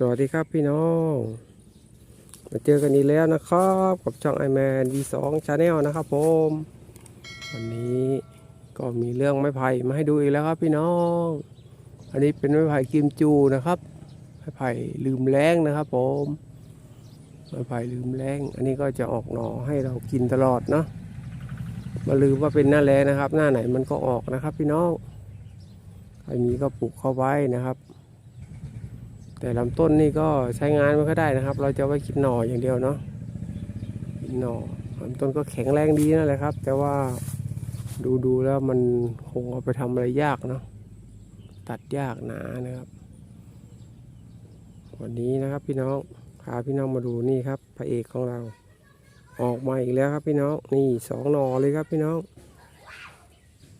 สวัสดีครับพี่น้อง มาเจอกันอีกแล้วนะครับ กับช่องไอแมนดีสองชาแนลนะครับผม วันนี้ก็มีเรื่องไม้ไผ่มาให้ดูอีกแล้วครับพี่น้อง อันนี้เป็นไม้ไผ่กิมจูนะครับ ไม้ไผ่ลืมแรงนะครับผม ไม้ไผ่ลืมแรง อันนี้ก็จะออกหน่อให้เรากินตลอดเนาะ มาลืมว่าเป็นหน้าแรงนะครับ หน้าไหนมันก็ออกนะครับ พี่น้อง ใครมีก็ปลูกเข้าไว้นะครับ แต่ลำต้นนี่ก็ใช้งานไมันก็ได้นะครับ เราจะไว้กินหน่ออย่างเดียวเนาะกินหน่อลำต้นก็แข็งแรงดีนั่นแหละครับ แต่ว่าดูดูๆแล้วมันคงเอาไปทำอะไรยากเนาะตัดยากหนานะครับ วันนี้นะครับพี่น้องพาพี่น้องมาดูนี่ครับพระเอกของเรา ออกมาอีกแล้วครับพี่น้องนี่สองหน่อเลยครับพี่น้อง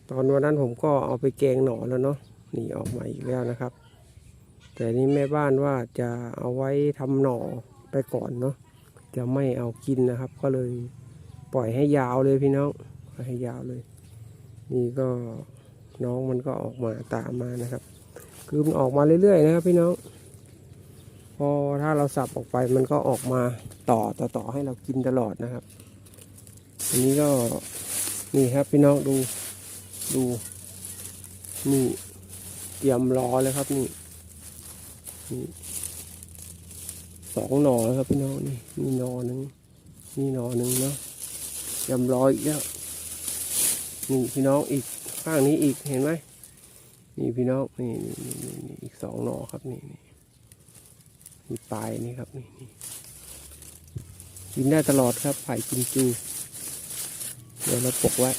ตอนวันนั้นผมก็เอาไปแกงหน่อแล้วเนาะนี่ออกมาอีกแล้วนะครับ แต่นี่แม่บ้านว่าจะเอาไว้ทำหน่อไปก่อนเนาะจะไม่เอากินนะครับ ก็เลยปล่อยให้ยาวเลยพี่น้องปล่อยให้ยาวเลย นี่ก็น้องมันก็ออกมาตามมานะครับ คือมันออกมาเรื่อยๆนะครับพี่น้อง พอถ้าเราสับออกไปมันก็ออกมาต่อต่อต่อให้เรากินตลอดนะครับ อันนี้ก็นี่ครับพี่น้องดูดูนี่เตรียมรอเลยครับนี่ นี่สองหน่อแล้วครับพี่น้องนี่นี่หน่อหนึ่งนี่หน่อหนึ่งเนาะยำร้อยอีกแล้วนี่พี่น้องอีกข้างนี้อีกเห็นไหมนี่พี่น้องนี่นี่นี่นี่นอีกสองหน่อครับนี่นี่นี่ปลายนี่ครับนี่นี่กินได้ตลอดครับไผ่กินจู เดี๋ยวเราปกไว้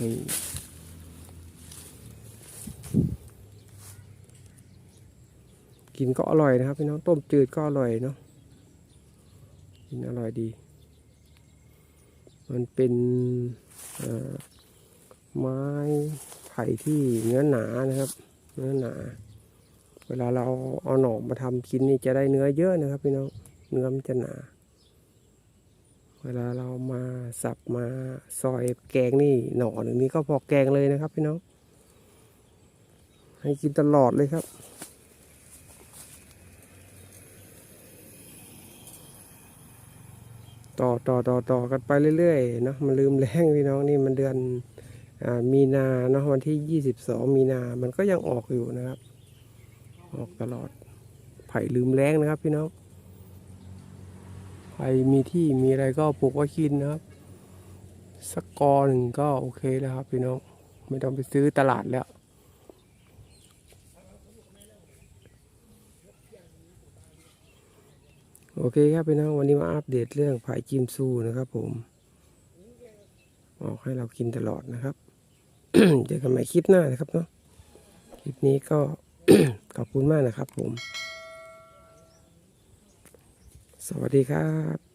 นี่ กินก็อร่อยนะครับพี่น้องต้มจืดก็อร่อยเนาะกินอร่อยดี มันเป็นอ่อไม้ไผ่ที่เนื้อหนานะครับ เนื้อหนา เวลาเราเอาหน่อมาทำกินนี่จะได้เนื้อเยอะนะครับพี่น้องเนื้อมันจะหนา เวลาเรามาสับมาซอยแกงนี่หน่อหนึ่งนี้ก็พอแกงเลยนะครับพี่น้องให้กินตลอดเลยครับ ต่อต่อต่อต่อกันไปเรื่อยๆเนาะมันลืมแรงพี่น้องนี่มันเดือนอมีนาเนาะวันที่ยี่สิบสองมีนามันก็ยังออกอยู่นะครับ ออกตลอดไผ่ลืมแรงนะครับพี่น้องใครมีที่มีอะไรก็ปลูกไว้กินนะครับสักกอหนึ่งก็โอเคแล้วครับพี่น้องไม่ต้องไปซื้อตลาดแล้ว โอเคครับพี่น้องวันนี้มาอัปเดตเรื่องผายจิมซูนะครับ ผมออกให้เรากินตลอดนะครับเจอกันใหม่คลิปหน้านะครับเนาะคลิปนี้ก็ขอบคุณมากนะครับ ผม สวัสดีครับ